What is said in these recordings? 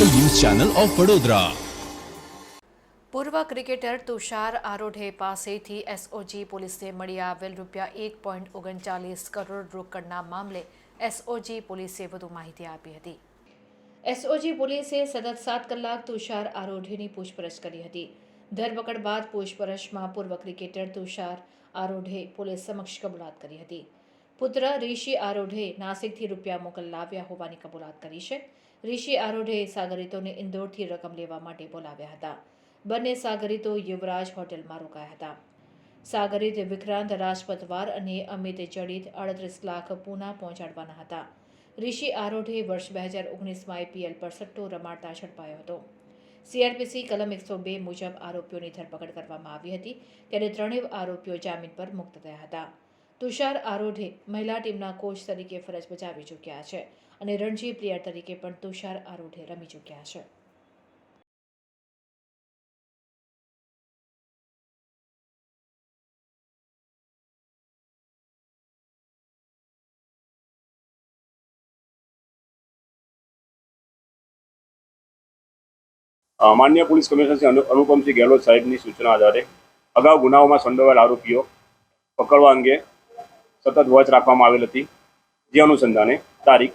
Channel of Vadodara. પૂર્વ cricketer Tushar આરોઢે પાસેથી SOG પોલીસને મળી આવેલ રૂપિયા એક પોઈન્ટ ઓગણચાલીસ કરોડ રોકડના મામલે એસઓજી પોલીસે વધુ માહિતી આપી હતી. એસઓજી પોલીસે સતત સાત કલાક તુષાર આરોઢેની પૂછપરછ કરી હતી. ધરપકડ બાદ પૂછપરછમાં પૂર્વ ક્રિકેટર તુષાર આરોઢે પોલીસ સમક્ષ કબૂલાત કરી હતી. પુત્ર રિષિ આરોઢે નાસિકથી રૂપિયા મોકલાવ્યા હોવાની કબૂલાત કરી છે. રિષિ આરોઢે સાગરિતોને ઇન્દોરથી રકમ લેવા માટે બોલાવ્યા હતા. બંને સાગરિતો યુવરાજ હોટેલમાં રોકાયા હતા. સાગરિત વિક્રાંત રાજપતવાર અને અમિત જડિત અડત્રીસ લાખ પૂના પહોંચાડવાના હતા. ઋષિ આરોઢે વર્ષ બે હજાર ઓગણીસમાં આઈપીએલ પર સટ્ટો રમાડતા ઝડપાયો હતો. સીઆરપીસી કલમ એકસો બે મુજબ આરોપીઓની ધરપકડ કરવામાં આવી હતી, ત્યારે ત્રણેય આરોપીઓ જામીન પર મુક્ત થયા હતા. તુષાર આરોઢે મહિલા ટીમના કોચ તરીકે ફરજ બજાવી ચૂક્યા છે અને રણજી પ્લેયર તરીકે પણ તુષાર આરોઢે રમી ચૂક્યા છે. માન્ય પોલીસ કમિશનર શ્રી અનુપમસિંહ ગેહલોત સાહેબની સૂચના આધારે અગાઉ ગુનાઓમાં સંડોવાયેલ આરોપીઓ પકડવા અંગે સતત વોચ રાખવામાં આવેલ હતી. જે અનુસંધાને તારીખ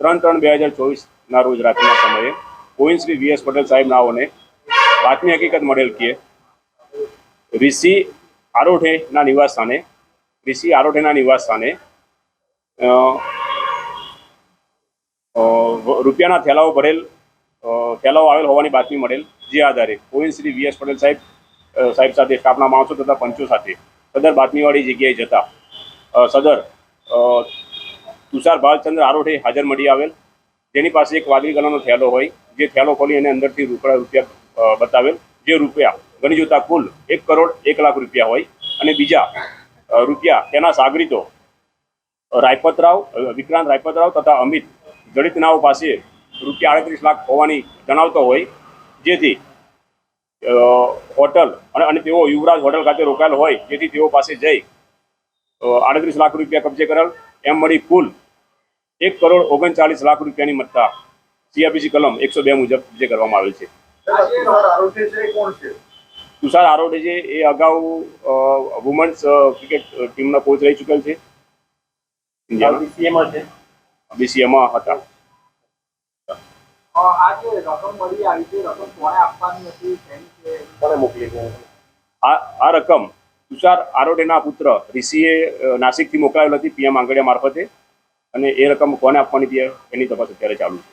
ત્રણ ત્રણ બે હજાર ચોવીસના રોજ રાત્રિના સમયે કોઈન શ્રી વી એસ પટેલ સાહેબ નાઓને બાતમી હકીકત મળેલ કે ઋષિ આરોઠેના નિવાસ સ્થાને ઋષિ આરોઠેના નિવાસ સ્થાને રૂપિયાના થેલાઓ ભરેલ ફેલાવો આવેલ હોવાની બાતમી મળેલ, જે આધારે ગોવિંદ શ્રી વી એસ પટેલ સાહેબ સાહેબ સાથે સ્ટાફના માણસો તથા પંચો સાથે સદર બાતમીવાળી જગ્યાએ જતા સદર તુષાર ભાલચંદ્ર આરોઠે હાજર મળી આવેલ. જેની પાસે એક વાદળી કલરનો થેલો હોય, જે થેલો ખોલી અને અંદરથી રૂપિયા રૂપિયા બતાવેલ, જે રૂપિયા ગણી જોતા કુલ એક કરોડ એક લાખ રૂપિયા હોય અને બીજા રૂપિયા તેના સાગરીતો રાયપતરાવ વિક્રાંત રાયપતરાવ તથા અમિત જડિતનાઓ પાસે રૂપિયા આડત્રીસ લાખ હોવાની જણાવતો હોય, જેથી હોટલ અને તેઓ યુવરાજ હોટલ ખાતે રોકાયેલ હોય, જેથી તેઓ પાસે જઈ આડત્રીસ લાખ રૂપિયા કબજે કરેલ. એમ મળી કુલ એક કરોડ ઓગણચાલીસ લાખ રૂપિયાની મત્તા સીઆરપીસી કલમ એકસો બે મુજબ કબજે કરવામાં આવેલ છે. તુષાર આરોડે છે એ અગાઉ વુમન્સ ક્રિકેટ ટીમના કોચ રહી ચૂકેલ છે. બીસીએમાં હતા. આ રકમ તુષાર આરોડેના પુત્ર ઋષિએ નાસિકથી મોકલાવેલ હતી પીએમ આંગડિયા મારફતે અને એ રકમ કોને આપવાની હતી એની તપાસ અત્યારે ચાલુ છે.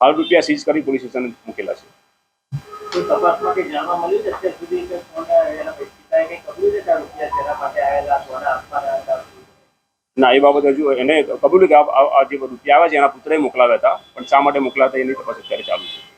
હાલ રૂપિયા સીઝ કરી પોલીસ સ્ટેશન મૂકેલા છે. ના એ બાબત હજુ એને કબૂલ્યું કે આ જે રૂપિયા આવ્યા છે એના પુત્રએ મોકલાવ્યા હતા પણ શા માટે મોકલાતા એની તપાસ અત્યારે ચાલુ છે.